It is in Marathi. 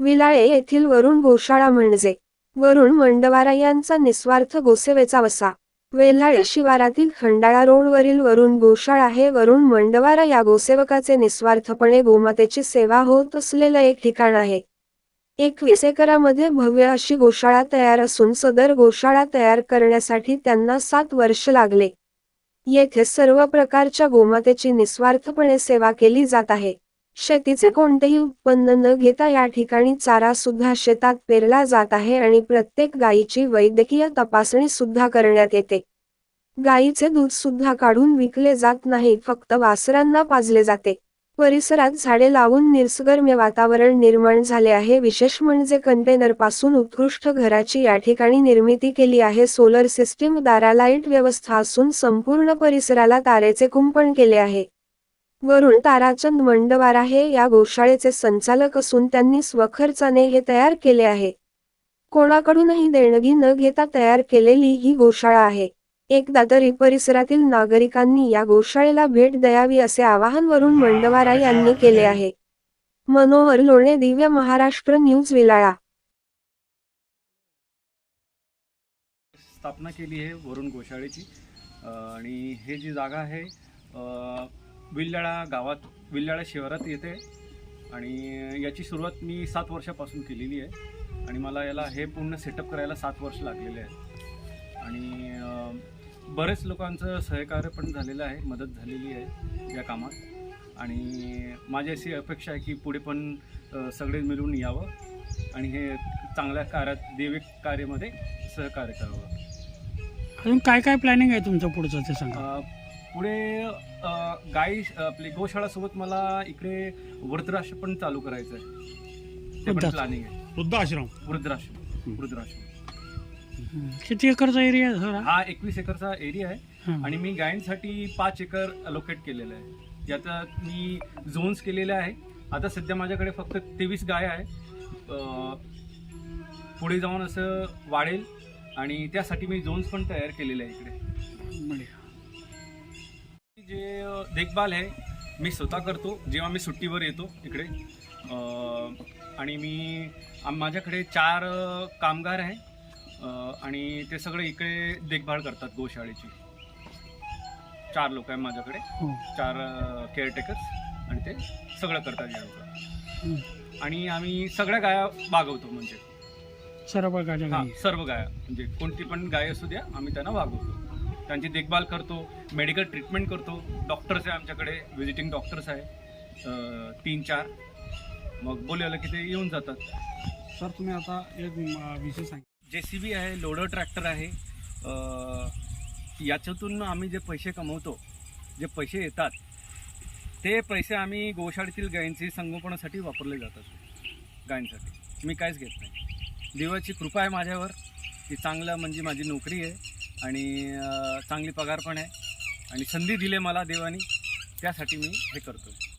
विलाळे येथील वरुण गोशाळा म्हणजे. वरुण मंडवारा यांचा निस्वार्थ गोसेवेचा वसा. वेल्हाळे शिवारातील खंडाळा रोडवरील वरुण गोशाळा हे वरुण मंडवारा या गोसेवकाचे निस्वार्थपणे गोमातेची सेवा होत असलेलं एक ठिकाण आहे. एकवीस एकरामध्ये भव्य अशी गोशाळा तयार असून सदर गोशाळा तयार करण्यासाठी त्यांना सात वर्ष लागले. येथे सर्व प्रकारच्या गोमातेची निस्वार्थपणे सेवा केली जात आहे. शेतीचे कोणतेही उत्पन्न न घेता या ठिकाणी चारा सुद्धा शेतात पेरला जात आहे आणि प्रत्येक गायीची वैद्यकीय तपासणी सुद्धा करण्यात येते. गायीचे दूध सुद्धा काढून विकले जात नाही फक्त वासरांना पाजले जाते. परिसरात झाडे लावून निसर्गरम्य वातावरण निर्माण झाले आहे विशेष म्हणजे कंटेनरपासून उत्कृष्ट घराची या ठिकाणी निर्मिती केली आहे. सोलर सिस्टीम दारा लाइट व्यवस्था असून संपूर्ण परिसराला तारेचे कुंपण केले आहे. वरुण ताराचंद मंडवारा हे या गोशाळेचे संचालक असून त्यांनी स्वखर्चाने हे तयार केले आहे. कोणाकडूनही देणगी न घेता तयार केलेली ही गोशाळा आहे. एकदा तरी परिसरातील नागरिकांनी या गोशाळेला भेट द्यावी असे आवाहन वरुण मंडवारा यांनी केले आहे. मनोहर लोणे दिव्य महाराष्ट्र न्यूज विलाळा. स्थापना केली आहे वरुण गोशाळेची. आणि हे जी जागा आहे विल्लाळा गावात विल्लाळा शहरात येते. आणि याची सुरुवात मी सात वर्षापासून केलेली आहे. आणि मला याला हे पूर्ण सेटअप करायला सात वर्ष लागलेले आहेत. आणि बरेच लोकांचं सहकार्य पण झालेलं आहे मदत झालेली आहे या कामात. आणि माझी अशी अपेक्षा आहे की पुढे पण सगळे मिळून यावं आणि हे चांगल्या कार्यात दैविक कार्यामध्ये सहकार्य करावं. अजून काय काय प्लॅनिंग आहे तुमचं पुढचं ते सांगा. पुढे गाई आपली गोशाळासोबत मला इकडे वृद्धाश्रम पण चालू करायचं आहे. ते पण. प्लॅनिंग आहे. वृद्धाश्रम. वृद्धाश्रम वृद्धाश्रम. किती एकरचा एरिया आहे सर? हा एकवीस एकरचा एरिया आहे. आणि मी गायींसाठी पाच एकर अलोकेट केलेलं आहे. ज्याच्यात मी झोन्स केलेले आहे. आता सध्या माझ्याकडे फक्त तेवीस गाय आहे. पुढे जाऊन असं वाढेल. आणि त्यासाठी मी झोन्स पण तयार केलेले आहे इकडे. जे देखभाल आहे मी स्वतः करतो. जेव्हा मी सुट्टीवर येतो इकडे आणि मी माझ्याकडे चार कामगार आहे आणि ते सगळे इकडे देखभाल करतात गोशाळेची. चार लोक आहे माझ्याकडे. हो. चार केअरटेकर्स आणि ते सगळं करतात यांचं आणि आम्ही सगळ्या गाया बागवतो म्हणजे. सर्व गाई. सर्व गाया. म्हणजे कोणती पण गाय असू द्या आम्ही त्यांना वागवतो. त्यांची देखभाल करतो मेडिकल ट्रीटमेंट करतो. डॉक्टर्स आहे आमच्याकडे व्हिजिटिंग डॉक्टर्स आहे. तीन चार. मग बोलवलं की ते येऊन जातात. सर तुम्ही आता एक विषय सांग जे सी बी आहे लोडर ट्रॅक्टर आहे. याच्यातून आम्ही जे पैसे कमवतो जे पैसे येतात ते पैसे आम्ही गोशाळेतील गायींची संगोपनासाठी वापरले जातात. गायींसाठी. मी काहीच घेत नाही. देवाची कृपा आहे माझ्यावर की चांगलं म्हणजे माझी नोकरी आहे. आणि चांगली पगार पण आहे. आणि संधी दिली मला देवानी त्यासाठी मी हे करतो